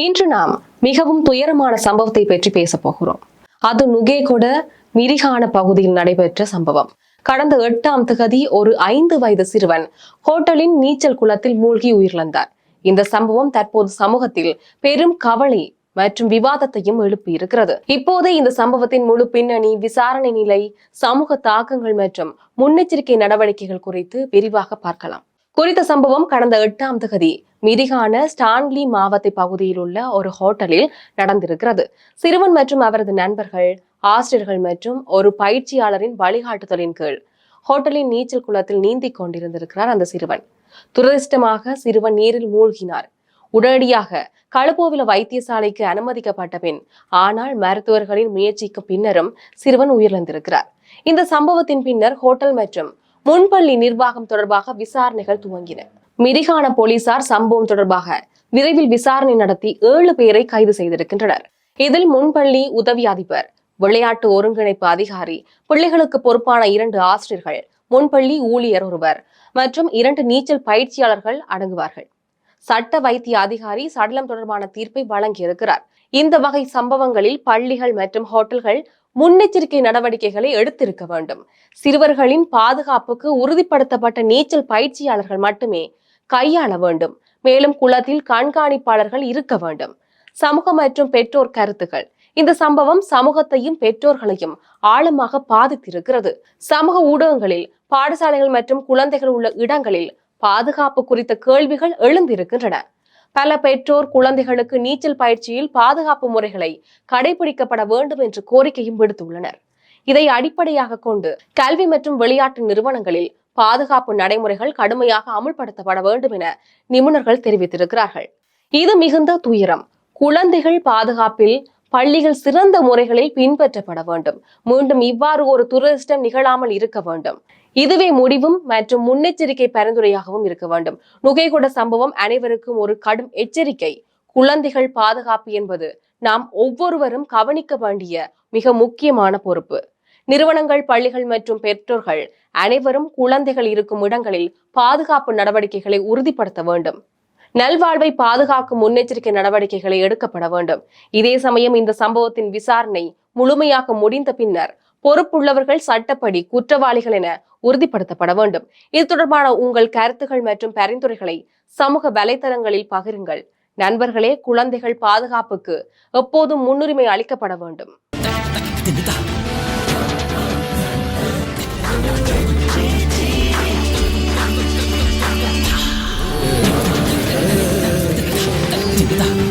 இன்று நாம் மிகவும் துயரமான சம்பவத்தை பற்றி பேச போகிறோம். அது நுகேகொட மிரிகான பகுதியில் நடைபெற்ற சம்பவம். கடந்த எட்டாம் திகதி ஒரு ஐந்து வயது சிறுவன் ஹோட்டலின் நீச்சல் குளத்தில் மூழ்கி உயிரிழந்தார். இந்த சம்பவம் தற்போது சமூகத்தில் பெரும் கவலை மற்றும் விவாதத்தையும் எழுப்பி இருக்கிறது. இப்போதே இந்த சம்பவத்தின் முழு பின்னணி விசாரணை நிலை சமூக தாக்கங்கள் மற்றும் முன்னெச்சரிக்கை நடவடிக்கைகள் குறித்து விரிவாக பார்க்கலாம். குறித்த சம்பவம் கடந்த எட்டாம் தகுதி. மிதிகான ஸ்டான்லி மாவத்தை பகுதியில் உள்ள ஒரு ஹோட்டலில் நடந்திருக்கிறது. சிறுவன் மற்றும் அவரது நண்பர்கள் ஆசிரியர்கள் மற்றும் ஒரு பயிற்சியாளரின் வழிகாட்டுதலின் கீழ் ஹோட்டலின் நீச்சல் குளத்தில் நீந்திக் கொண்டிருந்திருக்கிறார் அந்த சிறுவன். துரதிர்ஷ்டமாக சிறுவன் நீரில் மூழ்கினார். உடனடியாக கழுப்போவில வைத்தியசாலைக்கு அனுமதிக்கப்பட்ட பின் ஆனால் மருத்துவர்களின் முயற்சிக்கு பின்னரும் சிறுவன் உயிரிழந்திருக்கிறார். இந்த சம்பவத்தின் பின்னர் ஹோட்டல் மற்றும் முன்பள்ளி நிர்வாகம் தொடர்பாக விசாரணைகள் துவங்கின. மிரிகான போலீசார் சம்பவம் தொடர்பாக விரைவில் விசாரணை நடத்தி ஏழு பேரை கைது செய்திருக்கின்றனர். இதில் முன்பள்ளி உதவி அதிபர் விளையாட்டு ஒருங்கிணைப்பு அதிகாரி பிள்ளைகளுக்கு பொறுப்பான இரண்டு ஆசிரியர்கள் முன்பள்ளி ஊழியர் ஒருவர் மற்றும் இரண்டு நீச்சல் பயிற்சியாளர்கள் அடங்குவார்கள். சட்ட வைத்திய அதிகாரி சடலம் தொடர்பான தீர்ப்பை வழங்கியிருக்கிறார். இந்த வகை சம்பவங்களில் பள்ளிகள் மற்றும் ஹோட்டல்கள் முன்னெச்சரிக்கை நடவடிக்கைகளை எடுத்திருக்க வேண்டும். சிறுவர்களின் பாதுகாப்புக்கு உறுதிப்படுத்தப்பட்ட நீச்சல் பயிற்சியாளர்கள் மட்டுமே கையாள வேண்டும். மேலும் குளத்தில் கண்காணிப்பாளர்கள் இருக்க வேண்டும். சமூக மற்றும் பெற்றோர் கருத்துக்கள். இந்த சம்பவம் சமூகத்தையும் பெற்றோர்களையும் ஆழமாக பாதித்திருக்கிறது. சமூக ஊடகங்களில் பாடசாலைகள் மற்றும் குழந்தைகள் உள்ள இடங்களில் பாதுகாப்பு குறித்த கேள்விகள் எழுந்திருக்கின்றன. பல பெற்றோர் குழந்தைகளுக்கு நீச்சல் பயிற்சியில் பாதுகாப்பு முறைகளை கடைபிடிக்கப்பட வேண்டும் என்று கோரிக்கையும் விடுத்துள்ளனர். இதை அடிப்படையாக கொண்டு கல்வி மற்றும் விளையாட்டு நிறுவனங்களில் பாதுகாப்பு நடைமுறைகள் கடுமையாக அமுல்படுத்தப்பட வேண்டும் என நிபுணர்கள் தெரிவித்திருக்கிறார்கள். இது மிகுந்த துயரம். குழந்தைகள் பாதுகாப்பில் பள்ளிகள் சிறந்த முறைகளில் பின்பற்றப்பட வேண்டும். மீண்டும் இவ்வாறு ஒரு துரதிருஷ்டம் நிகழாமல் இருக்க வேண்டும். இதுவே முடிவும் மற்றும் முன்னெச்சரிக்கை பரிந்துரையாகவும் இருக்க வேண்டும். நுகைகூட சம்பவம் அனைவருக்கும் ஒரு கடும் எச்சரிக்கை. குழந்தைகள் பாதுகாப்பு என்பது நாம் ஒவ்வொருவரும் கவனிக்க வேண்டிய மிக முக்கியமான பொறுப்பு. நிறுவனங்கள் பள்ளிகள் மற்றும் பெற்றோர்கள் அனைவரும் குழந்தைகள் இருக்கும் இடங்களில் பாதுகாப்பு நடவடிக்கைகளை உறுதிப்படுத்த வேண்டும். நல்வாழ்வை பாதுகாக்கும் முன்னெச்சரிக்கை நடவடிக்கைகளை எடுக்கப்பட வேண்டும். இதே சமயம் இந்த சம்பவத்தின் விசாரணை முழுமையாக முடிந்த பின்னர் பொறுப்புள்ளவர்கள் சட்டப்படி குற்றவாளிகள் என உறுதிப்படுத்தப்பட வேண்டும். இது தொடர்பான உங்கள் கருத்துகள் மற்றும் பரிந்துரைகளை சமூக வலைதளங்களில் பகிருங்கள். நண்பர்களே குழந்தைகள் பாதுகாப்புக்கு எப்போதும் முன்னுரிமை அளிக்கப்பட வேண்டும். ചിന്ത